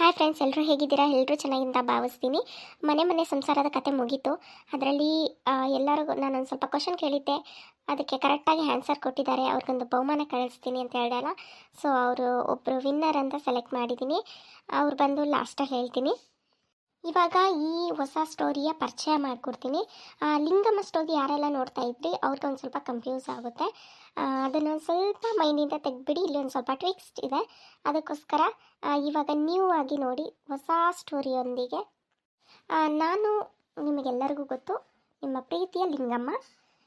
Hi friends ಎಲ್ಲರೂ ಹೇಗಿದ್ದೀರಾ? ಎಲ್ಲರೂ ಚೆನ್ನಾಗಿಂದ ಭಾವಿಸ್ತೀನಿ. ಮನೆ ಮನೆ ಸಂಸಾರದ ಕತೆ ಮುಗೀತು. ಅದರಲ್ಲಿ ಎಲ್ಲರಿಗೂ ಒಂದು ಸ್ವಲ್ಪ ಕ್ವಶನ್ ಕೇಳಿದ್ದೆ. ಅದಕ್ಕೆ ಕರೆಕ್ಟಾಗಿ ಆನ್ಸರ್ ಕೊಟ್ಟಿದ್ದಾರೆ. ಅವ್ರಿಗೊಂದು ಬಹುಮಾನ ಕಳಿಸ್ತೀನಿ ಅಂತ ಹೇಳಲ್ಲ ಸೊ ಅವರು ಒಬ್ಬರು ವಿನ್ನರ್ ಅಂತ ಸೆಲೆಕ್ಟ್ ಮಾಡಿದ್ದೀನಿ. ಅವ್ರು ಬಂದು ಲಾಸ್ಟಾಗಿ ಹೇಳ್ತೀನಿ. ಇವಾಗ ಈ ಹೊಸ ಸ್ಟೋರಿಯ ಪರಿಚಯ ಮಾಡಿಕೊಡ್ತೀನಿ. ಲಿಂಗಮ್ಮ ಸ್ಟೋರಿ ಯಾರೆಲ್ಲ ನೋಡ್ತಾ ಇದ್ರಿ, ಅವ್ರಿಗೆ ಒಂದು ಸ್ವಲ್ಪ ಕನ್ಫ್ಯೂಸ್ ಆಗುತ್ತೆ. ಅದನ್ನು ಒಂದು ಸ್ವಲ್ಪ ಮೈಂಡಿಂದ ತೆಗೆದ್ಬಿಡಿ, ಇಲ್ಲಿ ಒಂದು ಸ್ವಲ್ಪ ಟ್ವಿಕ್ಸ್ಟ್ ಇದೆ. ಅದಕ್ಕೋಸ್ಕರ ಇವಾಗ ನ್ಯೂ ಆಗಿ ನೋಡಿ ಹೊಸ ಸ್ಟೋರಿಯೊಂದಿಗೆ ನಾನು ನಿಮಗೆಲ್ಲರಿಗೂ ಗೊತ್ತು, ನಿಮ್ಮ ಪ್ರೀತಿಯ ಲಿಂಗಮ್ಮ,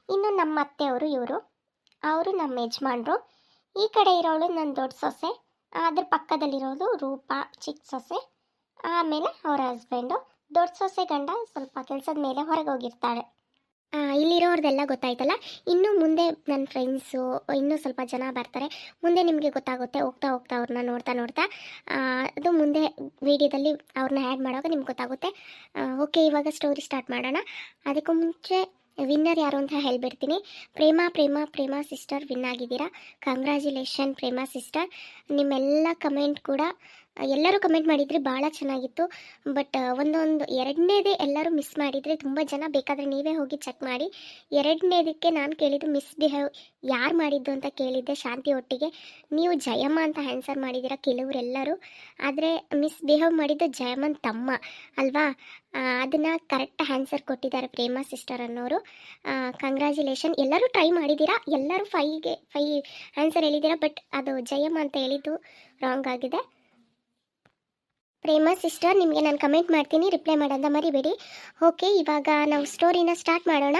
ಇನ್ನು ನಮ್ಮ ಅತ್ತೆಯವರು ಇವರು. ಅವರು ನಮ್ಮ ಯಜಮಾನ್ರು. ಈ ಕಡೆ ಇರೋಳು ನನ್ನ ದೊಡ್ಡ ಸೊಸೆ ಅದ್ರ ಪಕ್ಕದಲ್ಲಿರೋದು ರೂಪ ಚಿಕ್ಕ ಸೊಸೆ. ಆಮೇಲೆ ಅವರ ಹಸ್ಬೆಂಡು ದೊಡ್ಡ ಸೊಸೆ ಗಂಡ ಸ್ವಲ್ಪ ಕೆಲಸದ ಮೇಲೆ ಹೊರಗೆ ಹೋಗಿರ್ತಾಳೆ. ಇಲ್ಲಿರೋರ್ದೆಲ್ಲ ಗೊತ್ತಾಯ್ತಲ್ಲ? ಇನ್ನು ಮುಂದೆ ನನ್ನ ಫ್ರೆಂಡ್ಸು ಇನ್ನೂ ಸ್ವಲ್ಪ ಜನ ಬರ್ತಾರೆ. ಮುಂದೆ ನಿಮಗೆ ಗೊತ್ತಾಗುತ್ತೆ, ಹೋಗ್ತಾ ಹೋಗ್ತಾ ಅವ್ರನ್ನ ನೋಡ್ತಾ ನೋಡ್ತಾ ಅದು ಮುಂದೆ ವಿಡಿಯೋದಲ್ಲಿ ಅವ್ರನ್ನ ಆ್ಯಡ್ ಮಾಡುವಾಗ ನಿಮ್ಗೆ ಗೊತ್ತಾಗುತ್ತೆ. ಓಕೆ ಇವಾಗ ಸ್ಟೋರಿ ಸ್ಟಾರ್ಟ್ ಮಾಡೋಣ. ಅದಕ್ಕೂ ಮುಂಚೆ ವಿನ್ನರ್ ಯಾರು ಅಂತ ಹೇಳಿಬಿಡ್ತೀನಿ. ಪ್ರೇಮ ಪ್ರೇಮ ಪ್ರೇಮ ಸಿಸ್ಟರ್ ವಿನ್ ಆಗಿದ್ದೀರಾ? ಕಂಗ್ರ್ಯಾಚುಲೇಷನ್ ಪ್ರೇಮ ಸಿಸ್ಟರ್ ನಿಮ್ಮೆಲ್ಲ ಕಮೆಂಟ್ ಕೂಡ ಎಲ್ಲರೂ ಕಮೆಂಟ್ ಮಾಡಿದ್ರಿ ಭಾಳ ಚೆನ್ನಾಗಿತ್ತು. ಬಟ್ ಒಂದೊಂದು ಎರಡನೇದೇ ಎಲ್ಲರೂ ಮಿಸ್ ಮಾಡಿದರೆ ತುಂಬ ಜನ, ಬೇಕಾದರೆ ನೀವೇ ಹೋಗಿ ಚೆಕ್ ಮಾಡಿ. ಎರಡನೇದಕ್ಕೆ ನಾನು ಕೇಳಿದ್ದು ಮಿಸ್ ಬಿಹೇವ್ ಯಾರು ಮಾಡಿದ್ದು ಅಂತ ಕೇಳಿದ್ದೆ ಶಾಂತಿ ಒಟ್ಟಿಗೆ. ನೀವು ಜಯಮ್ಮ ಅಂತ ಆನ್ಸರ್ ಮಾಡಿದ್ದೀರಾ ಕೆಲವರೆಲ್ಲರೂ. ಆದರೆ ಮಿಸ್ಬಿಹೇವ್ ಮಾಡಿದ್ದು ಜಯಮ್ಮನ ತಮ್ಮ, ಅಲ್ವಾ? ಅದನ್ನು ಕರೆಕ್ಟ್ ಆನ್ಸರ್ ಕೊಟ್ಟಿದ್ದಾರೆ ಪ್ರೇಮ ಸಿಸ್ಟರ್ ಅನ್ನೋರು. ಕಂಗ್ರ್ಯಾಚುಲೇಷನ್ ಎಲ್ಲರೂ ಟ್ರೈ ಮಾಡಿದ್ದೀರಾ ಎಲ್ಲರೂ ಫೈಗೆ ಫೈ ಆನ್ಸರ್ ಹೇಳಿದ್ದೀರಾ ಬಟ್ ಅದು ಜಯಮ್ಮ ಅಂತ ಹೇಳಿದ್ದು ರಾಂಗ್ ಆಗಿದೆ. ಪ್ರೇಮ ಸಿಸ್ಟರ್ ನಿಮಗೆ ನಾನು ಕಮೆಂಟ್ ಮಾಡ್ತೀನಿ. ರಿಪ್ಲೈ ಮಾಡೋದ ಮರಿಬೇಡಿ. ಓಕೆ ಇವಾಗ ನಾವು ಸ್ಟೋರಿನ ಸ್ಟಾರ್ಟ್ ಮಾಡೋಣ.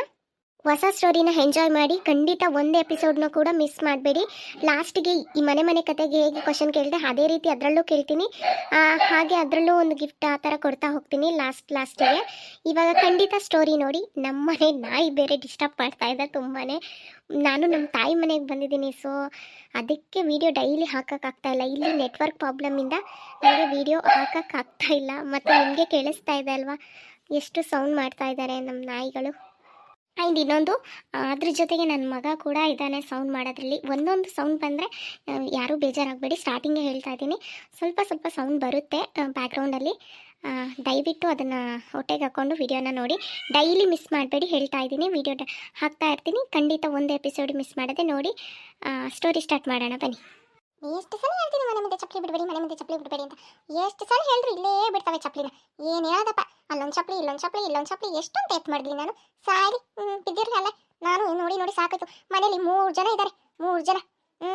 ಹೊಸ ಸ್ಟೋರಿನ ಎಂಜಾಯ್ ಮಾಡಿ ಖಂಡಿತ ಒಂದು ಎಪಿಸೋಡ್ನ ಕೂಡ ಮಿಸ್ ಮಾಡಬೇಡಿ. ಲಾಸ್ಟಿಗೆ ಈ ಮನೆ ಮನೆ ಕತೆಗೆ ಹೇಗೆ ಕ್ವಶನ್ ಕೇಳಿದೆ ಅದೇ ರೀತಿ ಅದರಲ್ಲೂ ಕೇಳ್ತೀನಿ. ಹಾಗೆ ಅದರಲ್ಲೂ ಒಂದು ಗಿಫ್ಟ್ ಆ ಥರ ಕೊಡ್ತಾ ಹೋಗ್ತೀನಿ ಲಾಸ್ಟ್ ಲಾಸ್ಟಿಗೆ ಇವಾಗ ಖಂಡಿತ ಸ್ಟೋರಿ ನೋಡಿ ನಮ್ಮನೆ ನಾಯಿ ಬೇರೆ ಡಿಸ್ಟರ್ಬ್ ಮಾಡ್ತಾ ಇದೆ ತುಂಬಾ ನಾನು ನಮ್ಮ ತಾಯಿ ಮನೆಗೆ ಬಂದಿದ್ದೀನಿ ಸೊ ಅದಕ್ಕೆ ವಿಡಿಯೋ ಡೈಲಿ ಹಾಕೋಕ್ಕಾಗ್ತಾ ಇಲ್ಲ. ಇಲ್ಲಿ ನೆಟ್ವರ್ಕ್ ಪ್ರಾಬ್ಲಮಿಂದ ನನಗೆ ವಿಡಿಯೋ ಹಾಕೋಕ್ಕಾಗ್ತಾ ಇಲ್ಲ. ಮತ್ತು ನಿಮಗೆ ಕೇಳಿಸ್ತಾ ಇದೆ ಅಲ್ವಾ? ಎಷ್ಟು ಸೌಂಡ್ ಮಾಡ್ತಾ ಇದ್ದಾರೆ ನಮ್ಮ ನಾಯಿಗಳು? ಆ್ಯಂಡ್ ಇನ್ನೊಂದು ಅದ್ರ ಜೊತೆಗೆ ನನ್ನ ಮಗ ಕೂಡ ಇದ್ದಾನೆ ಸೌಂಡ್ ಮಾಡೋದ್ರಲ್ಲಿ. ಒಂದೊಂದು ಸೌಂಡ್ ಬಂದರೆ ಯಾರೂ ಬೇಜಾರಾಗಬೇಡಿ. ಸ್ಟಾರ್ಟಿಂಗೇ ಹೇಳ್ತಾ ಇದ್ದೀನಿ. ಸ್ವಲ್ಪ ಸ್ವಲ್ಪ ಸೌಂಡ್ ಬರುತ್ತೆ ಬ್ಯಾಕ್ಗ್ರೌಂಡಲ್ಲಿ ದಯವಿಟ್ಟು ಅದನ್ನು ಹೊಟ್ಟೆಗೆ ಹಾಕ್ಕೊಂಡು ವಿಡಿಯೋನ ನೋಡಿ. ಡೈಲಿ ಮಿಸ್ ಮಾಡಬೇಡಿ ಹೇಳ್ತಾ ಇದ್ದೀನಿ. ವಿಡಿಯೋ ಹಾಕ್ತಾ ಇರ್ತೀನಿ. ಖಂಡಿತ ಒಂದು ಎಪಿಸೋಡ್ ಮಿಸ್ ಮಾಡದೆ ನೋಡಿ. ಸ್ಟೋರಿ ಸ್ಟಾರ್ಟ್ ಮಾಡೋಣ. ಬನ್ನಿ. ಎಷ್ಟು ಸಲ ಹೇಳ್ತೀನಿ ಮನೆ ಮುಂದೆ ಚಪ್ಪಲಿ ಬಿಡಬೇಡಿ, ಮನೆ ಮುಂದೆ ಚಪ್ಪಲಿ ಬಿಡಬೇಡಿ ಅಂತ. ಎಷ್ಟು ಸಲ ಹೇಳಿದ್ರು ಇಲ್ಲೇ ಬಿಡ್ತವೆ ಚಪ್ಪಲಿನ. ಏನು ಹೇಳೋದಪ್ಪ? ಅಲ್ಲೊಂದು ಚಪ್ಪಲಿ, ಇಲ್ಲೊಂದು ಚಪ್ಪಲಿ ಇಲ್ಲೊಂದು ಚಪ್ಪಲಿ. ಎಷ್ಟೊಂದು ಎತ್ ಮಾಡಿದ್ಲಿ ನಾನು? ಸಾರಿ ಬಿದ್ದಿರಲಿಲ್ಲ ನಾನು ನೋಡಿ ನೋಡಿ ಸಾಕಾಯ್ತು. ಮನೇಲಿ ಮೂರು ಜನ ಇದ್ದಾರೆ ಮೂರು ಜನ. ಹ್ಞೂ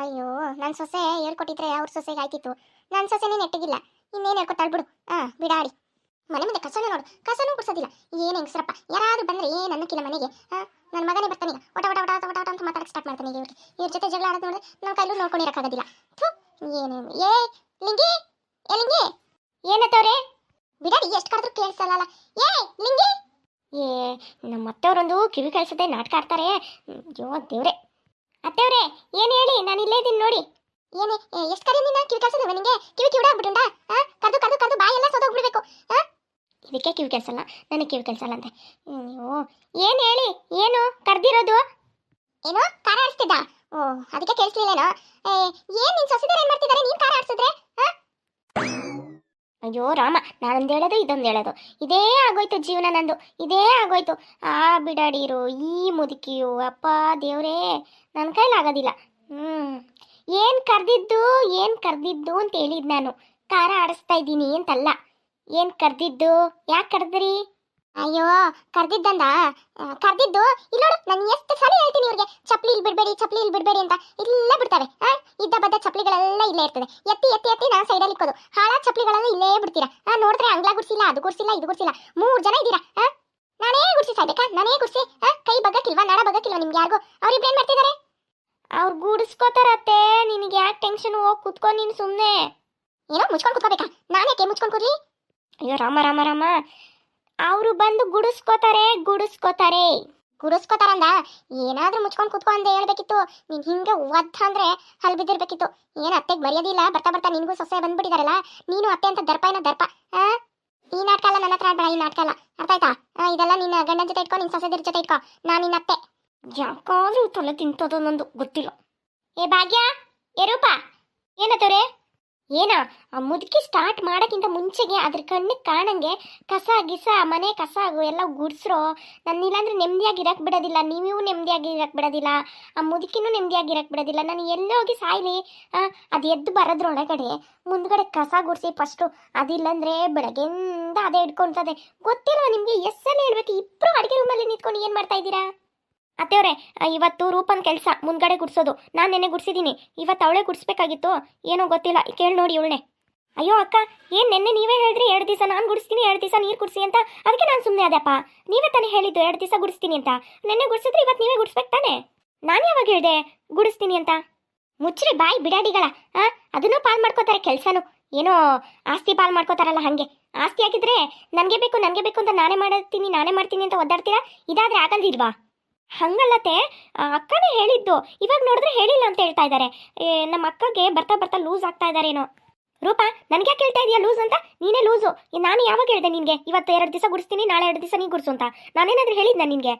ಅಯ್ಯೋ ನನ್ನ ಸೊಸೆ ಹೇಳ್ಕೊಟ್ಟಿದ್ರೆ ಅವ್ರ ಸೊಸೆಗೆ ಆಯ್ತಿತ್ತು. ನನ್ನ ಸೊಸೆನೇ ನೆಟ್ಟಿಗಿಲ್ಲ. ಇನ್ನೇನು ಹೇಳ್ಕೊಟ್ಟಾಳ್ ಬಿಡು. ಹಾಂ ಬಿಡಾಡಿ. ಮನೆ ಮುಂದೆ ಕಸನ ನೋಡು. ಕಸನೂ ಗುಡ್ಸೋದಿಲ್ಲ. ಏನು ಹೆಂಗಸ್ರಪ್ಪ? ಯಾರಾದರೂ ಬಂದ್ರೆ ಏನು ಅನ್ನಕ್ಕಿಲ್ಲ ಮನೆಗೆ. ಹಾಂ ನನ್ನ ಮಗನೇ ಬರ್ತಾನೆ ಒಟ ಒಟ ಒಟ ಒಟ ಒಟ ಮಾತಾಡಕ್ಕೆ ಸ್ಟಾರ್ಟ್ ಮಾಡ್ತಾನೆ ಇವ್ರಿಗೆ. ಇವ್ರ ಜೊತೆ ಜಗಳ ಆಡೋದು ನೋಡಿದ್ರೆ ನಮ್ಮ ಕೈಲೂ ನೋಡ್ಕೊಂಡಿರೋಕ್ಕಾಗೋದಿಲ್ಲ. ಥೂ ಏನೇನು ಏ, ಲಿಂಗಿ ಏ, ಲಿಂಗಿ ಏನತ್ತವ್ರೆ ಬಿಡಾಡಿ, ಎಷ್ಟು ಕಾಡಿದ್ರು ಕೇಳಿಸಲ್ಲ ಏ, ಲಿಂಗಿ? ಏ ನಮ್ಮ ಅತ್ತವರೊಂದು ಕಿವಿ ಕಳಿಸದೆ ನಾಟಕ ಆಡ್ತಾರೆ. ಯೋ, ದೇವ್ರೆ. ಅತ್ತವ್ರೆ ಏನು ಹೇಳಿ? ನಾನು ಇಲ್ಲೇ ಇದ್ದೀನಿ ನೋಡಿ. ಏನೇ ಎಷ್ಟು ಕರೆ ನಿನ್ನ ಕಿವಿ ಕೇಳಿಸೋದು ನಿಂಗೆ? ಕಿವಿ ಕಿವಿಡ ಆಗ್ಬಿಟ್ಟುಂಟಾ ಹಾಂ ಕದ್ದು ಕದ್ದು ಕರ್ದು ಬಾಯಿ ಎಲ್ಲ ಸೋದೋಗ್ಬಿಡ್ಬೇಕು. ಹಾಂ ಇದಕ್ಕೆ ಕಿವಿ ಕಳ್ಸಲ್ಲ ನನಗೆ ಕಿವಿ ಕೇಳಿಸಲ್ಲ ಅಂತೆ ಅಯ್ಯೋ ಏನು ಹೇಳಿ? ಏನು? ಕರ್ದಿರೋದು? ಏನೋ ಕಾರ ಆಡಿಸ್ತಿದ್ದ. ಓ, ಅದಕ್ಕೆ ಕೇಳಿಸ್ಲಿಲ್ಲೇನೋ? ಏನು ನಿನ್ ಸೊಸೆದಾರ ಏನ್ ಮಾಡ್ತಿದ್ದಾರೆ ನೀನ್ ಕಾರ ಆಡಿಸಿದ್ರೆ? ಅಯ್ಯೋ, ರಾಮ, ನಾನೊಂದು ಹೇಳೋದು, ಇದೊಂದು ಹೇಳೋದು. ಇದೇ ಆಗೋಯ್ತು ಜೀವನ ನಂದು. ಇದೇ ಆಗೋಯ್ತು. ಆ ಬಿಡಾಡಿರು, ಈ ಮುದುಕಿಯು, ಅಪ್ಪ, ದೇವ್ರೇ ನನ್ನ ಕೈಲಾಗೋದಿಲ್ಲ ಹ್ಞೂ ಏನು ಕರೆದಿದ್ದು ಏನು ಕರೆದಿದ್ದು ಅಂತ ಹೇಳಿದ್ ನಾನು. ಕಾರ ಆಡಿಸ್ತಾ ಇದ್ದೀನಿ ಅಂತಲ್ಲ. ಏನು ಕರೆದಿದ್ದು? ಯಾಕೆ ಕರೆದ್ರಿ ಅಯ್ಯೋ ಕರ್ದಿದ್ದಂದ? ಕರ್ದಿದ್ದು? ಇಲ್ಲೋಡು ನಾನು ಎಷ್ಟು ಸಲ ಹೇಳ್ತೀನಿ ಇವ್ರಿಗೆ ಚಪ್ಪಲಿ ಇಲ್ಲಿ ಬಿಡಬೇಡಿ ಚಪ್ಪಲಿ ಇಲ್ಲಿ ಬಿಡಬೇಡಿ ಅಂತ. ಇಲ್ಲೇ ಬಿಡ್ತಾರೆ ಆ? ಇದ್ದ ಬದ್ದ ಚಪ್ಪಲಿಗಳೆಲ್ಲ ಇಲ್ಲೇ ಇರ್ತದೆ. ಎತ್ತಿ ಎತ್ತಿ ಎತ್ತಿ ನಾನು ಸೈಡಲ್ಲಿ ಇಕ್ಕೋದು. ಹಾಳ ಚಪ್ಪಲಿಗಳೆಲ್ಲ ಇಲ್ಲೇ ಬಿಡ್ತೀರಾ? ಆ ನೋಡಿದ್ರೆ ಅಂಗ್ಲ ಗುಡ್ಸಿಲ್ಲ ಅದು ಗುಡ್ಸಿಲ್ಲ ಇದು ಗುಡ್ಸಿಲ್ಲ. ಮೂರು ಜನ ಇದ್ದೀರಾ ಆ? ನಾನೇ ಗುಡ್ಸಿ ಸಾಯ್ಬೇಕಾ? ನಾನೇ ಗುಡ್ಸಿ ಆ? ಕೈ ಬಗ್ಗಕ್ಕಿಲ್ವಾ ನಡ ಬಗ್ಗಕ್ಕಿಲ್ವಾ ನಿಮ್ಗೆ ಯಾರಿಗೂ? ಅವ್ರಿಬ್ರು ಏನು ಮಾಡ್ತಿದ್ದಾರೆ? ಅವ್ರು ಗುಡಿಸ್ಕೋತಾರತ್ತೆ ನಿನಗೆ ಯಾಕೆ ಟೆನ್ಷನ್ ಹೋಗಿ ಕುತ್ಕೊ ನೀನು ಸುಮ್ಮನೆ ಏನೋ ಮುಚ್ಕೊಂಡು ಕುತ್ಕೋಬೇಕಾ? ನಾನೇಕೆ ಮುಚ್ಕೊಂಡು ಕೂರ್ಲಿ? ಅಯ್ಯೋ ರಾಮ ರಾಮ ರಾಮ. ಅವರು ಬಂದು ಗುಡಿಸ್ಕೋತಾರೆ ಗುಡಿಸ್ಕೋತಾರೆ. ಗುಡಿಸ್ಕೋತಾರಂದ? ಏನಾದ್ರೂ ಮುಚ್ಕೊಂಡು ಕುತ್ಕೊ ಅಂತ ಹೇಳ್ಬೇಕಿತ್ತು. ನೀನ್ ಹಿಂಗೆ ಒದ್ದ ಅಂದ್ರೆ ಹಲ್ ಬಿದ್ದಿರ್ಬೇಕಿತ್ತು. ಏನ್ ಅತ್ತೆಗೆ ಮರ್ಯಾದಿಲ್ಲ ಬರ್ತಾ ಬರ್ತಾ ನಿನ್ಗೂ ಸೊಸೆ ಬಂದ್ಬಿಟ್ಟಿದಾರಲ್ಲ? ನೀನು ಅತ್ತೆ ಅಂತ ದರ್ಪ ಏನೋ ದರ್ಪ. ಆ? ಈ ನಾಟಕ ಅಲ್ಲ, ನನ್ನ ಹತ್ರ ಆಡ್ಬೇಡ, ಈ ನಾಟಕ ಅಲ್ಲ. ಅರ್ಥ ಆಯ್ತಾ? ಇದೆಲ್ಲ ನಿನ್ನ ಗಂಡನ ಜೊತೆ ಇಟ್ಕೊ, ನಿನ್ ಸೊಸೆದಿರ ಜೊತೆ ಇಟ್ಕೊ. ನಾನು ನಿನ್ನ ಅತ್ತೆ. ಯಾಕಾದ್ರೂ ತಲೆ ತಿಂತದೋ ನಂದು ಗೊತ್ತಿಲ್ಲ. ಏ ಭಾಗ್ಯ? ಏ ರೂಪ? ಏನ, ಆ ಮುದುಕಿ ಸ್ಟಾರ್ಟ್ ಮಾಡೋಕ್ಕಿಂತ ಮುಂಚೆಗೆ ಅದ್ರ ಕಣ್ಣಿಗೆ ಕಾಣಂಗೆ ಕಸ, ಗಿಸ, ಮನೆ ಕಸ ಎಲ್ಲ ಗುಡ್ಸ್ರೋ, ನಾನು ಇಲ್ಲಾಂದ್ರೆ ನೆಮ್ಮದಿಯಾಗಿ ಇರಕ್ಕೆ ಬಿಡೋದಿಲ್ಲ, ನೀವೂ ನೆಮ್ಮದಿಯಾಗಿ ಇರಕ್ಕೆ ಬಿಡೋದಿಲ್ಲ, ಆ ಮುದುಕಿನೂ ನೆಮ್ಮದಿಯಾಗಿ ಇರಕ್ಕೆ ಬಿಡೋದಿಲ್ಲ, ನಾನು ಎಲ್ಲೇ ಹೋಗಿ ಸಾಯ್ಲಿ ಅದು ಎದ್ದು ಬರೋದ್ರೊಳಗಡೆ ಮುಂದ್ಗಡೆ ಕಸ ಗುಡಿಸಿ ಫಸ್ಟು ಅದಿಲ್ಲಂದ್ರೆ ಬೆಳಗ್ಗೆಯಿಂದ ಅದೇ ಹಿಡ್ಕೊಳ್ತದೆ. ಗೊತ್ತಿಲ್ವಾ ನಿಮಗೆ? ಎಸ್ಸಲ್ಲಿ ಹೇಳ್ಬೇಕು ಇಬ್ಬರು ಅಡುಗೆ ರೂಮಲ್ಲಿ ನಿಂತ್ಕೊಂಡು ಏನು ಮಾಡ್ತಾ ಇದ್ದೀರಾ? ಅತ್ತೆಯವ್ರೆ ಇವತ್ತು ರೂಪನ್ ಕೆಲಸ ಮುಂದ್ಗಡೆ ಗುಡ್ಸೋದು. ನಾನು ನೆನ್ನೆ ಗುಡ್ಸಿದ್ದೀನಿ. ಇವತ್ತು ಅವಳೇ ಗುಡ್ಸ್ಬೇಕಾಗಿತ್ತು. ಏನೋ ಗೊತ್ತಿಲ್ಲ. ಕೇಳಿ ನೋಡಿ ಇವಳನೆ ಅಯ್ಯೋ ಅಕ್ಕ, ಏನು ನೆನ್ನೆ ನೀವೇ ಹೇಳಿದ್ರಿ ಎರಡು ದಿವಸ ನಾನು ಗುಡಿಸ್ತೀನಿ, ಎರಡು ದಿವಸ ನೀರು ಕುಡಿಸಿ ಅಂತ? ಅದಕ್ಕೆ ನಾನು ಸುಮ್ಮನೆ ಅದಪ್ಪ ನೀವೇ ತಾನೇ ಹೇಳಿದ್ದು ಎರಡು ದಿವಸ ಗುಡಿಸ್ತೀನಿ ಅಂತ. ನೆನ್ನೆ ಗುಡಿಸಿದ್ರೆ ಇವತ್ತು ನೀವೇ ಗುಡಿಸ್ಬೇಕು ತಾನೆ? ನಾನು ಯಾವಾಗ ಹೇಳಿದೆ ಗುಡಿಸ್ತೀನಿ ಅಂತ? ಮುಚ್ಚ್ರಿ ಬಾಯಿ ಬಿಡಾಡಿಗಳ, ಆ? ಅದನ್ನೂ ಪಾಲ್ ಮಾಡ್ಕೋತಾರೆ ಕೆಲಸನು. ಏನೋ ಆಸ್ತಿ ಪಾಲ್ ಮಾಡ್ಕೋತಾರಲ್ಲ ಹಾಗೆ. ಆಸ್ತಿ ಆಗಿದ್ರೆ ನನಗೆ ಬೇಕು ನನಗೆ ಬೇಕು ಅಂತ ನಾನೇ ಮಾಡ್ತೀನಿ ನಾನೇ ಮಾಡ್ತೀನಿ ಅಂತ ಒದ್ದಾಡ್ತೀರಾ? ಇದಾದ್ರೆ ಆಗಲ್ದಿಲ್ವಾ? ಹಂಗಲ್ಲತ್ತೆ ಅಕ್ಕನೇ ಹೇಳಿದ್ದು. ಇವಾಗ ನೋಡಿದ್ರೆ ಹೇಳಿಲ್ಲ ಅಂತ ಹೇಳ್ತಾ ಇದ್ದಾರೆ ನಮ್ಮ ಅಕ್ಕಗೆ ಬರ್ತಾ ಬರ್ತಾ ಲೂಸ್ ಆಗ್ತಾ ಇದ್ದಾರೇನೋ ರೂಪಾ ನನಗೆ ಹೇಳ್ತಾ ಇದೀಯಾ ಲೂಸ್ ಅಂತ? ನೀನೇ ಲೂಸು. ನಾನು ಯಾವಾಗ ಹೇಳಿದೆ ನಿನಗೆ? ಇವತ್ತು ಎರಡು ದಿವಸ ಗುಡಿಸ್ತೀನಿ, ನಾಳೆ ಎರಡು ದಿವಸ ನೀ ಗುಡಿಸು ಅಂತ. ನಾನೇನಾದ್ರೂ ಹೇಳಿದ್ನ ನಿನಗೆ?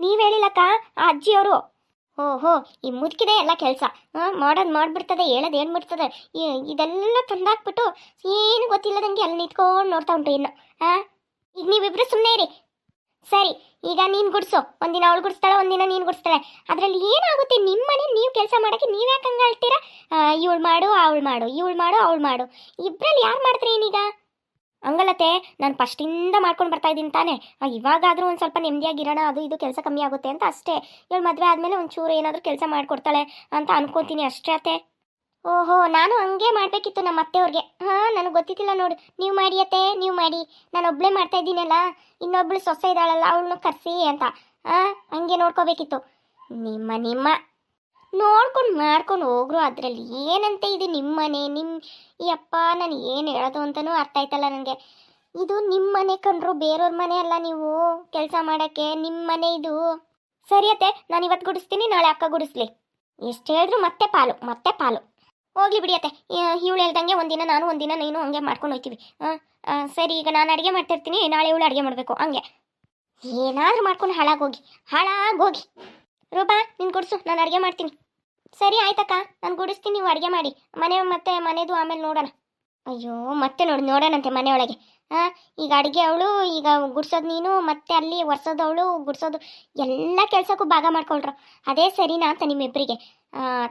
ನೀವು ಹೇಳಿಲ್ಲಕ್ಕ, ಆ ಅಜ್ಜಿಯವರು. ಓಹೋ, ಈ ಮುದುಕಿದೆ ಎಲ್ಲ ಕೆಲಸ. ಮಾಡೋದು ಮಾಡಿಬಿಡ್ತದೆ, ಹೇಳೋದು ಏನು ಬಿಡ್ತದೆ ಇದೆಲ್ಲ ತಂದಾಕ್ಬಿಟ್ಟು ಏನು ಗೊತ್ತಿಲ್ಲದಂಗೆ ಅಲ್ಲಿ ನಿಂತ್ಕೊಂಡು ನೋಡ್ತಾ ಉಂಟು ಇನ್ನು. ಹಾಂ ಈಗ ನೀವಿಬ್ರು ಸುಮ್ಮನೆ ಇರಿ. ಸರಿ, ಈಗ ನೀನು ಗುಡ್ಸು. ಒಂದಿನ ಅವಳು ಗುಡಿಸ್ತಾಳೆ, ಒಂದಿನ ನೀನು ಗುಡಿಸ್ತಾಳೆ. ಅದರಲ್ಲಿ ಏನಾಗುತ್ತೆ? ನಿಮ್ಮ ಮನೆ ನೀವು ಕೆಲಸ ಮಾಡೋಕ್ಕೆ ನೀವು ಯಾಕೆ ಹಂಗೆ ಹೇಳ್ತೀರಾ ಇವಳು ಮಾಡು, ಅವಳು ಮಾಡು, ಇವಳು ಮಾಡು, ಅವಳು ಮಾಡು. ಇಬ್ಬರಲ್ಲಿ ಯಾರು ಮಾಡ್ತೀರಿ ಏನೀಗ ಹಂಗಲ್ಲತ್ತೆ ನಾನು ಫಸ್ಟಿಂದ ಮಾಡ್ಕೊಂಡು ಬರ್ತಾ ಇದ್ದೀನಿ ತಾನೇ. ಇವಾಗಾದ್ರೂ ಒಂದು ಸ್ವಲ್ಪ ನೆಮ್ಮದಿಯಾಗಿರೋಣ ಅದು ಇದು ಕೆಲಸ ಕಮ್ಮಿ ಆಗುತ್ತೆ ಅಂತ ಅಷ್ಟೇ. ಇವಳು ಮದುವೆ ಆದಮೇಲೆ ಒಂಚೂರು ಏನಾದರೂ ಕೆಲಸ ಮಾಡಿಕೊಡ್ತಾಳೆ ಅಂತ ಅನ್ಕೊತೀನಿ ಅಷ್ಟೇ ಅತ್ತೆ. ಓಹೋ, ನಾನು ಹಂಗೆ ಮಾಡಬೇಕಿತ್ತು ನಮ್ಮ ಅತ್ತೆಯವ್ರಿಗೆ. ಹಾಂ, ನನಗೆ ಗೊತ್ತಿತ್ತಿಲ್ಲ ನೋಡು. ನೀವು ಮಾಡಿ ಅತ್ತೆ, ನೀವು ಮಾಡಿ. ನಾನು ಒಬ್ಬಳೇ ಮಾಡ್ತಾ ಇದ್ದೀನಲ್ಲ, ಇನ್ನೊಬ್ಳು ಸೊಸೆ ಇದ್ದಾಳಲ್ಲ, ಅವಳನ್ನ ಕರೆಸಿ ಅಂತ. ಹಾಂ, ಹಂಗೆ ನೋಡ್ಕೋಬೇಕಿತ್ತು. ನಿಮ್ಮ ನಿಮ್ಮ. ನೋಡ್ಕೊಂಡು ಮಾಡ್ಕೊಂಡು ಹೋಗ್ರು, ಅದರಲ್ಲಿ ಏನಂತೆ ಇದು ನಿಮ್ಮನೆ ನಿಮ್ಮ ಈ ಅಪ್ಪ ನಾನು ಏನು ಹೇಳೋದು ಅಂತಲೂ ಅರ್ಥ ಆಯ್ತಲ್ಲ ನನಗೆ ಇದು ನಿಮ್ಮ ಮನೆ ಕಂಡ್ರು ಬೇರೆಯವ್ರ ಮನೆ ಅಲ್ಲ ನೀವು ಕೆಲಸ ಮಾಡೋಕ್ಕೆ ನಿಮ್ಮ ಮನೆ ಇದು. ಸರಿ ಅತ್ತೆ, ನಾನು ಇವತ್ತು ಗುಡಿಸ್ತೀನಿ, ನಾಳೆ ಅಕ್ಕ ಗುಡಿಸ್ಲಿ. ಎಷ್ಟು ಹೇಳಿದ್ರು ಮತ್ತೆ ಪಾಲು ಮತ್ತೆ ಪಾಲು. ಹೋಗ್ಲಿ ಬಿಡಿಯತ್ತೆ ಇವಳು ಹೇಳ್ದಂಗೆ ಒಂದಿನ ನಾನು, ಒಂದಿನ ನೀನು ಹಂಗೆ ಮಾಡ್ಕೊಂಡು ಹೋಯ್ತೀವಿ. ಹಾಂ ಸರಿ, ಈಗ ನಾನು ಅಡುಗೆ ಮಾಡ್ತಿರ್ತೀನಿ, ನಾಳೆ ಇವಳು ಅಡುಗೆ ಮಾಡಬೇಕು, ಹಂಗೆ. ಏನಾದರೂ ಮಾಡ್ಕೊಂಡು ಹಾಳಾಗೋಗಿ ಹಾಳಾಗೋಗಿ. ರೂಪಾ, ನೀನು ಗುಡಿಸು, ನಾನು ಅಡುಗೆ ಮಾಡ್ತೀನಿ. ಸರಿ, ಆಯ್ತಕ್ಕ. ನಾನು ಗುಡಿಸ್ತೀನಿ, ನೀವು ಅಡುಗೆ ಮಾಡಿ. ಮನೆ ಮತ್ತೆ ಮನೆದು ಆಮೇಲೆ ನೋಡೋಣ. ಅಯ್ಯೋ, ಮತ್ತೆ ನೋಡಿ ನೋಡೋಣಂತೆ ಮನೆಯೊಳಗೆ. ಹಾಂ ಈಗ ಅಡುಗೆ ಅವಳು, ಈಗ ಗುಡ್ಸೋದು ನೀನು, ಮತ್ತೆ ಅಲ್ಲಿ ಒರ್ಸೋದು ಅವಳು, ಗುಡ್ಸೋದು, ಎಲ್ಲ ಕೆಲಸಕ್ಕೂ ಭಾಗ ಮಾಡ್ಕೊಳ್ರು. ಅದೇ ಸರಿನಾ ಅಂತ ನಿಮ್ಮಿಬ್ಬರಿಗೆ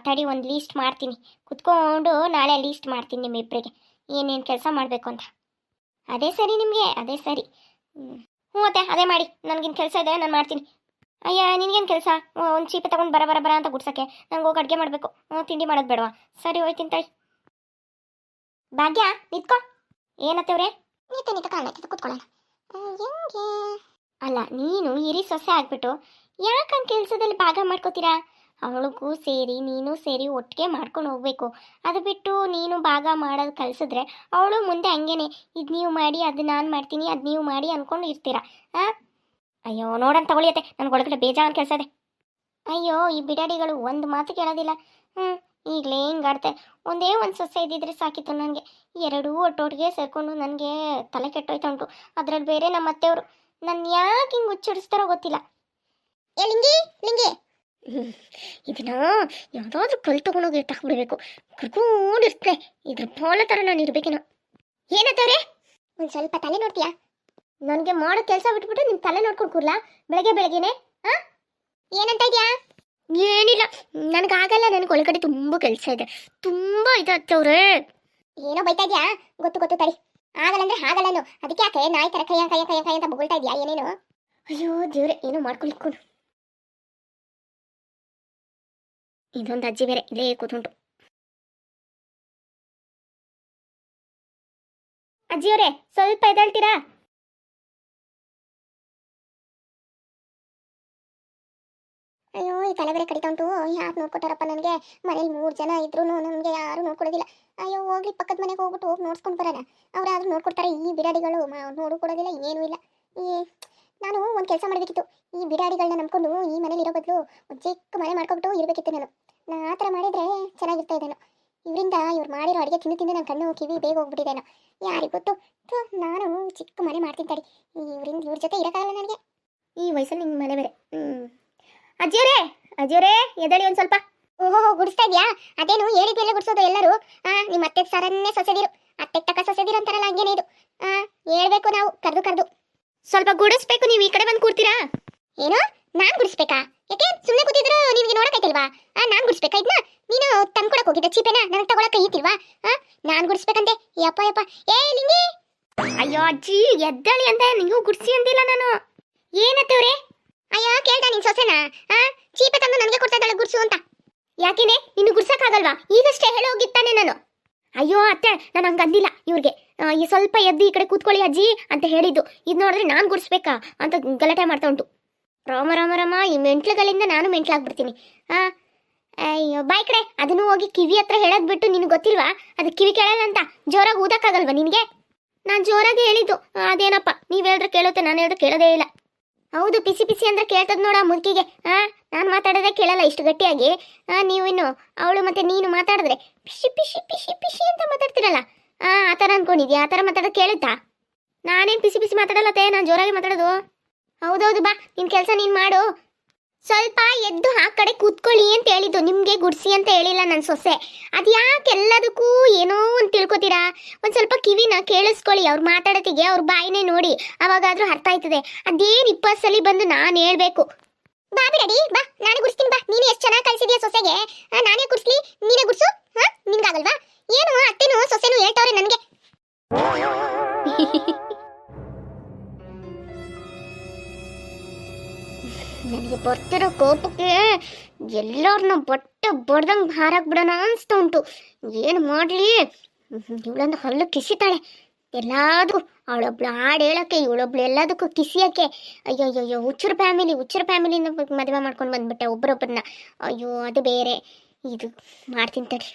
ತಡಿ ಒಂದು ಲೀಸ್ಟ್ ಮಾಡ್ತೀನಿ. ಕುತ್ಕೊಂಡು ನಾಳೆ ಲೀಸ್ಟ್ ಮಾಡ್ತೀನಿ ನಿಮ್ಮಿಬ್ಬರಿಗೆ ಏನೇನು ಕೆಲಸ ಮಾಡಬೇಕು ಅಂತ. ಅದೇ ಸರಿ ನಿಮಗೆ, ಅದೇ ಸರಿ. ಹ್ಞೂ ಅತ್ತೆ, ಅದೇ ಮಾಡಿ. ನನಗಿನ್ ಕೆಲಸ ಇದೆ, ನಾನು ಮಾಡ್ತೀನಿ. ಅಯ್ಯ, ನಿನಗೇನು ಕೆಲಸ? ಒಂದು ಚೀಪ ತಗೊಂಡು ಬರ ಬರ ಬರ ಅಂತ ಗುಡ್ಸೋಕ್ಕೆ. ನಂಗೆ ಹೋಗಿ ಅಡುಗೆ ಮಾಡಬೇಕು. ತಿಂಡಿ ಮಾಡೋದು ಬೇಡವಾ? ಸರಿ ಹೋಯ್ತೀನಿ ತಾಯಿ ಭಾಗ್ಯ ನಿತ್ಕೊ. ಏನತ್ತವ್ರೆ ನಿತ್ತೆ ನಿತ್ತ ಕಾಣ ಕೂತ್ಕೊಳ್ಳೋಣ. ಹೆಂಗೆ? ಅಲ್ಲ ನೀನು ಹಿರಿ ಸೊಸೆ ಆಗ್ಬಿಟ್ಟು ಯಾಕಂತ ಕೆಲಸದಲ್ಲಿ ಭಾಗ ಮಾಡ್ಕೋತೀರಾ? ಅವಳಿಗೂ ಸೇರಿ ನೀನು ಸೇರಿ ಒಟ್ಟಿಗೆ ಮಾಡ್ಕೊಂಡು ಹೋಗ್ಬೇಕು. ಅದು ಬಿಟ್ಟು ನೀನು ಭಾಗ ಮಾಡೋದು ಕಲಿಸಿದ್ರೆ ಅವಳು ಮುಂದೆ ಹಂಗೇನೆ ಇದು ನೀವು ಮಾಡಿ ಅದು ನಾನು ಮಾಡ್ತೀನಿ ಅದು ನೀವು ಮಾಡಿ ಅಂದ್ಕೊಂಡು ಇರ್ತೀರಾ ಹಾಂ ಅಯ್ಯೋ ನೋಡೋಣ ತಗೊಳಿಯತ್ತೆ ನನಗೆ ಒಳಗಡೆ ಬೇಜಾನ್ ಕೆಲಸ ಇದೆ. ಅಯ್ಯೋ ಈ ಬಿಡಾಡಿಗಳು ಒಂದು ಮಾತು ಕೇಳೋದಿಲ್ಲ. ಹ್ಞೂ ಈಗಲೇ ಹಿಂಗೆ ಆಡ್ತೆ. ಒಂದೇ ಒಂದು ಸೊಸೆ ಇದ್ದಿದ್ರೆ ಸಾಕಿತ್ತು ನನಗೆ. ಎರಡೂ ಒಟ್ಟೊಟ್ಟಿಗೆ ಸೇರಿಕೊಂಡು ನನಗೆ ತಲೆ ಕೆಟ್ಟೋಯ್ತಾ ಉಂಟು ಅದರಲ್ಲಿ ಬೇರೆ ನಮ್ಮ ಅತ್ತೆಯವರು. ನನ್ನ ಯಾಕೆ ಹಿಂಗೆ ಉಚ್ಚರಿಸ್ತಾರೋ ಗೊತ್ತಿಲ್ಲ. ಏ, ಲಿಂಗಿ ಲಿಂಗಿ. ಇದನ್ನ ಯಾವುದಾದ್ರೂ ಕಲ್ ತಗೊಂಡೋಗಿ ಇಟ್ಟಾಕ್ಬಿಡ್ಬೇಕು. ಕರ್ಕೊಂಡಿರ್ತೇನೆ ಇದ್ರ ಪೋಲ ಥರ ನಾನು ಇರ್ಬೇಕೇನೋ ಏನತ್ತವ್ರೆ ಒಂದು ಸ್ವಲ್ಪ ತಲೆ ನೋಡ್ತೀಯಾ? ನನಗೆ ಮಾಡೋ ಕೆಲಸ ಬಿಟ್ಬಿಟ್ಟು ನಿಮ್ಮ ತಲೆ ನೋಡ್ಕೊಂಡು ಕೂರ್ಲಾ? ಬೆಳಗ್ಗೆ ಬೆಳಗ್ಗೆನೆ ಹಾಂ ಏನಂತ ಇದೆಯಾ? ಏನಿಲ್ಲ. ನನಗಾಗಲ್ಲ ನನಗೆ ಒಳಗಡೆ ತುಂಬ ಕೆಲಸ ಇದೆ. ತುಂಬ ಇದೆ ಅತ್ತವ್ರೆ ಏನೋ ಬೈತಾ ಇದೆಯಾ? ಗೊತ್ತು ಗೊತ್ತು ತಡಿ. ಆಗಲ್ಲ ಅಂದ್ರೆ ಆಗಲ್ಲನು ಅದಕ್ಕೆ ಯಾಕೆ ನಾಯಿ ತರ ಕೈಯ ಕೈಯ ಕೈಯ ಕೈ ಅಂತ ಬೊಗಳ್ತಾ ಇದೆಯಾ? ಏನೇನು? ಅಯ್ಯೋ, ದೇವ್ರೆ, ಏನೋ ಮಾಡ್ಕೊಳ್ಕೊಂಡು ಇದೊಂದು ಅಜ್ಜಿ ಬೇರೆ ಇಲ್ಲೇ ಕೂತುಂಟು ಅಜ್ಜಿಯವರೇ ಸ್ವಲ್ಪ ಎದ್ದೇಳ್ತೀರಾ? ಅಯ್ಯೋ, ಈ ತಲೆ ಬೇರೆ ಕಡಿತಾ ಉಂಟು ಯಾರು ನೋಡ್ಕೊತಾರಪ್ಪ ನನಗೆ. ಮನೇಲಿ ಮೂರು ಜನ ಇದ್ರು ನಮಗೆ ಯಾರು ನೋಡ್ಕೊಡೋದಿಲ್ಲ. ಅಯ್ಯೋ, ಹೋಗ್ಲಿ, ಪಕ್ಕದ ಮನೆಗೆ ಹೋಗ್ಬಿಟ್ಟು ಹೋಗಿ ನೋಡ್ಸ್ಕೊಂಡು ಬರೋಣ. ಅವ್ರಾದ್ರೂ ನೋಡ್ಕೊಡ್ತಾರೆ ಈ ಬಿಡಾಡಿಗಳು. ನೋಡ್ಕೊಡೋದಿಲ್ಲ ಏನೂ ಇಲ್ಲ. ಈ ನಾನು ಒಂದು ಕೆಲಸ ಮಾಡಬೇಕಿತ್ತು. ಈ ಬಿಡಾಡಿಗಳನ್ನ ನಂಬ್ಕೊಂಡು ಈ ಮನೇಲಿ ಇರೋ ಬದಲು ಚಿಕ್ಕ ಮನೆ ಮಾಡ್ಕೊಬಿಟ್ಟು ಇರಬೇಕಿತ್ತು ನಾನು. ನಾ ಆ ಥರ ಮಾಡಿದರೆ ಚೆನ್ನಾಗಿರ್ತಾ ಇದ್ದೇನು. ಇವರಿಂದ ಇವ್ರು ಮಾಡಿರೋ ಅಡುಗೆ ತಿಂದು ತಿಂದು ನನ್ನ ಕಣ್ಣು ಕಿವಿ ಬೇಗ ಹೋಗ್ಬಿಟ್ಟಿದ್ದೇನೋ ಯಾರಿಗೆ ಗೊತ್ತು? ನಾನು ಚಿಕ್ಕ ಮನೆ ಮಾಡ್ತೀನಿ ತಡಿ. ಇವರಿಂದ ಇವ್ರ ಜೊತೆ ಇರೋಕ್ಕಾಗಲ್ಲ ನನಗೆ. ಈ ವಯಸ್ಸಲ್ಲಿ ನಿಮ್ಮ ಮನೆ ಬೇರೆ. ಹ್ಞೂ ಅಜ್ಜಿಯವರೇ ಅಜ್ಜಿಯವರೇ ಎದಳಿ ಒಂದು ಸ್ವಲ್ಪ. ಓಹೋ ಗುಡಿಸ್ತಾ ಇದ್ಯಾ? ಅದೇನು ಎಲ್ಲ ಗುಡಿಸೋದು ಎಲ್ಲರೂ? ಆ ನಿಮ್ಮ ಅತ್ತೆ ಸರನ್ನೇ ಸೊಸೆದಿರು. ಅತ್ತೆ ತಕ್ಕ ಸೊಸೆದಿರು ಅಂತಾರಲ್ಲ ಹಂಗೇನೆ ಇದು. ಆ ಹೇಳ್ಬೇಕು ನಾವು ಕರೆದು ಕರೆದು. ಸ್ವಲ್ಪ ಗುಡಿಸ್ಬೇಕು ನೀವು ಈ ಕಡೆ ಬಂದು ಕೂರ್ತೀರಾ? ಏನು? ನಾನು ಗುಡಿಸ್ಬೇಕಾ? ಯಾಕೆ? ಸುಮ್ಮನೆ ಕೂತಿದ್ರು ನಿಮಗೆ ನೋಡಕ್ಕಾಯ್ತಲ್ವಾ? ಆ ನಾನ್ ಗುಡಿಸ್ಬೇಕಾ ಇದನ್ನ ನೀನು ತಂದ್ಕೊಡಕ್ ಹೋಗಿದ್ದ ಚೀಪೆನ? ನನಗೆ ತಗೊಳಕ್ ಐತಿಲ್ವಾ ಆ ನಾನ್ ಗುಡಿಸ್ಬೇಕಂತೆ ಯಪ್ಪ ಯಪ್ಪ. ಏ ಲಿಂಗಿ! ಅಯ್ಯೋ ಅಜ್ಜಿ ಎದ್ದಳಿ ಅಂತ ನೀವು ಗುಡಿಸಿ ಅಂದಿಲ್ಲ ನಾನು. ಏನತ್ತವ್ರೆ? ಅಯ್ಯೋ ಕೇಳ್ದ ನಿನ್ ಸೊಸೆನ? ಆ? ಚೀಪೆ ತಂದು ನನಗೆ ಕೊಡ್ತಾ ಗುರ್ಸು ಅಂತ. ಯಾಕೆನೆ? ನಿನ್ನ ಗುಡ್ಸಕ್ಕಾಗಲ್ವಾ? ಈಗಷ್ಟೇ ಹೇಳಿ ಹೋಗಿತ್ತಾನೆ ನಾನು. ಅಯ್ಯೋ, ಅತ್ತೆ, ನಾನು ಹಂಗೆ ಅಂದಿಲ್ಲ ಇವ್ರಿಗೆ. ಈ ಸ್ವಲ್ಪ ಎದ್ದು ಈ ಕಡೆ ಕೂತ್ಕೊಳ್ಳಿ ಅಜ್ಜಿ ಅಂತ ಹೇಳಿದ್ದು. ಇದು ನೋಡಿದ್ರೆ ನಾನು ಗುಡಿಸ್ಬೇಕಾ ಅಂತ ಗಲಾಟೆ ಮಾಡ್ತಾ ಉಂಟು. ರಾಮ ರಾಮ ರಾಮ, ಈ ಮೆಂಟ್ಲುಗಳಿಂದ ನಾನು ಮೆಂಟ್ಲಾಗ್ಬಿಡ್ತೀನಿ. ಆ? ಅಯ್ಯೋ, ಬಾಯ್ ಕಡೆ. ಅದನ್ನು ಹೋಗಿ ಕಿವಿ ಹತ್ರ ಹೇಳೋದ್ ಬಿಟ್ಟು ನಿನಗೆ ಗೊತ್ತಿಲ್ವಾ? ಅದು ಕಿವಿ ಕೇಳಲ್ಲ ಅಂತ. ಜೋರಾಗಿ ಊದಕ್ಕಾಗಲ್ವಾ ನಿನಗೆ? ನಾನು ಜೋರಾಗಿ ಹೇಳಿದ್ದು. ಅದೇನಪ್ಪ? ನೀವು ಹೇಳಿದ್ರೆ ಕೇಳುತ್ತೆ ನಾನು ಹೇಳಿದ್ರೆ ಕೇಳೋದೇ ಇಲ್ಲ. ಹೌದು, ಪಿಸಿ ಪಿಸಿ ಅಂದ್ರೆ ಕೇಳ್ತದ ನೋಡ ಮುದುಕಿಗೆ. ಆ, ನಾನು ಮಾತಾಡೋದೇ ಕೇಳಲ್ಲ ಇಷ್ಟು ಗಟ್ಟಿಯಾಗಿ. ಆ, ನೀವು ಇನ್ನು ಅವಳು ಮತ್ತೆ ನೀನು ಮಾತಾಡಿದ್ರೆ ಪಿಶಿ ಪಿಶಿ ಪಿಶಿ ಪಿಶಿ ಅಂತ ಮಾತಾಡ್ತಿರಲ್ಲ. ಆ ಆ ಥರ ಅನ್ಕೊಂಡಿದ್ಯಾ? ಆ ಥರ ಮಾತಾಡೋದು ಕೇಳುತ್ತಾ? ನಾನೇನು ಪಿಸಿ ಪಿಸಿ ಮಾತಾಡಲ್ಲತ್ತೆ ನಾನು ಜೋರಾಗಿ ಮಾತಾಡೋದು. ಹೌದೌದು, ಬಾ ನಿನ್ನ ಕೆಲಸ ನೀನು ಮಾಡು. ಸ್ವಲ್ಪ ಎದ್ದು ಆ ಕಡೆ ಕೂತ್ಕೊಳ್ಳಿ ಅಂತ ಹೇಳಿದ್ದು. ನಿಮಗೆ ಗುಡ್ಸಿ ಅಂತ ಹೇಳಿಲ್ಲ ನನ್ನ ಸೊಸೆ. ಅದು ಯಾಕೆ ಎಲ್ಲದಕ್ಕೂ ಏನೋ ಒಂದು ತಿಳ್ಕೊತೀರಾ? ಒಂದು ಸ್ವಲ್ಪ ಕಿವಿನ ಕೇಳಿಸ್ಕೊಳ್ಳಿ. ಅವ್ರು ಮಾತಾಡೋತಿಗೆ ಅವ್ರ ಬಾಯಿನೇ ನೋಡಿ ಅವಾಗಾದ್ರೂ ಅರ್ಥ ಆಯ್ತದೆ. ಅದೇನು ಇಪ್ಪತ್ತು ಸಲ ಬಂದು ನಾನು ಹೇಳ್ಬೇಕು. ಬಾ ಬಿಡಡಿ, ಬಾ. ನಾನು ಗುಡ್ಸ್ತೀನಿ, ಬಾ. ನೀನು ಎಷ್ಟು ಚೆನ್ನಾಗಿ ಕಳ್ಸಿದ್ಯಾ ಎಲ್ಲರನ್ನ ಬಟ್ಟೆ ಬಡ್ದಂಗೆ ಹಾರಾಕ್ಬಿಡೋಣ ಅನಿಸ್ತಾ ಉಂಟು. ಏನು ಮಾಡಲಿ? ಇವಳೊಂದು ಹಲ್ಲು ಕಿಸಿತಾಳೆ. ಎಲ್ಲದಕ್ಕೂ ಅವಳೊಬ್ಳು ಹಾಡು ಹೇಳೋಕ್ಕೆ, ಇವಳೊಬ್ಳು ಎಲ್ಲದಕ್ಕೂ ಕಿಸಿಯೋಕ್ಕೆ. ಅಯ್ಯೋ ಅಯ್ಯೋ ಅಯ್ಯೋ ಹುಚ್ಚರ ಫ್ಯಾಮಿಲಿ, ಹುಚ್ಚರ ಫ್ಯಾಮಿಲಿಯಿಂದ ಮದುವೆ ಮಾಡ್ಕೊಂಡು ಬಂದ್ಬಿಟ್ಟೆ ಒಬ್ಬರೊಬ್ಬರನ್ನ ಅಯ್ಯೋ, ಅದು ಬೇರೆ. ಇದು ಮಾಡ್ತೀನಿ ತಡಿ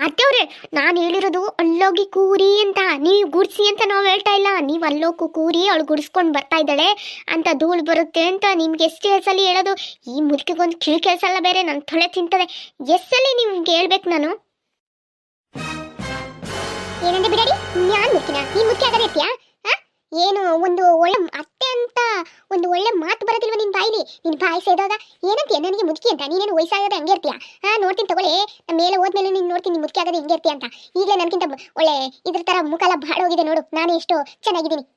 ಅತ್ತವ್ರೆ, ನಾನು ಹೇಳಿರೋದು ಅಲ್ಲೋಗಿ ಕೂರಿ ಅಂತ. ನೀವು ಗುಡಿಸಿ ಅಂತ ನಾವು ಹೇಳ್ತಾ ಇಲ್ಲ. ನೀವು ಅಲ್ಲೋಗಿ ಕೂರಿ ಅವಳು ಗುಡಿಸ್ಕೊಂಡು ಬರ್ತಾ ಇದ್ದಾಳೆ. ಅಂತ ಧೂಳು ಬರುತ್ತೆ ಅಂತ ನಿಮ್ಗೆ ಎಷ್ಟು ಸಲ ಹೇಳೋದು. ಈ ಮುದುಕಿಗೊಂದು ಕಿವಿ ಕೆಲಸಲ್ಲ ಬೇರೆ ನನ್ನ ತೊಳೆ ತಿಂತದೆ. ಸಲ ನಿಮ್ಗೆ ಹೇಳ್ಬೇಕು ನಾನು? ಏನಂದ್ರೆ ಬಿಡಾಡಿ? ನಾನು ಮುಖ್ಯನ ನೀ ಮುಖ್ಯ ಆಗದೆ ಏನು ಒಂದು ಒಳ್ಳೆ ಅತ್ತೆ ಅಂತ ಒಂದು ಒಳ್ಳೆ ಮಾತು ಬರೋದಿಲ್ವ ನಿನ್ ಬಾಯಿಲಿ ನಿನ್ ಬಾಯಿ ಸೇದಾಗ ಏನಂತೀಯ? ನನಗೆ ಮುದುಕಿ ಅಂತ. ನೀನೇನು ವಯಸ್ಸಾಗದೆ ಹಂಗೆ ಇರ್ತೀಯ? ಹಾ, ನೋಡ್ತೀನಿ ತಗೊಳ್ಳಿ. ನಮ್ಮ ಮೇಲೆ ಹೋದ್ಮೇಲೆ ನೀನು ನೋಡ್ತೀನಿ ಮುದುಕಿ ಆಗದೆ ಹಿಂಗೆ ಇರ್ತೀಯ ಅಂತ. ಈಗಲೇ ನನಗಿಂತ ಒಳ್ಳೆ ಇದ್ರ ತರ ಮುಖಾಲ ಬಾಡೋಗಿದೆ ನೋಡು. ನಾನು ಎಷ್ಟು ಚೆನ್ನಾಗಿದ್ದೀನಿ.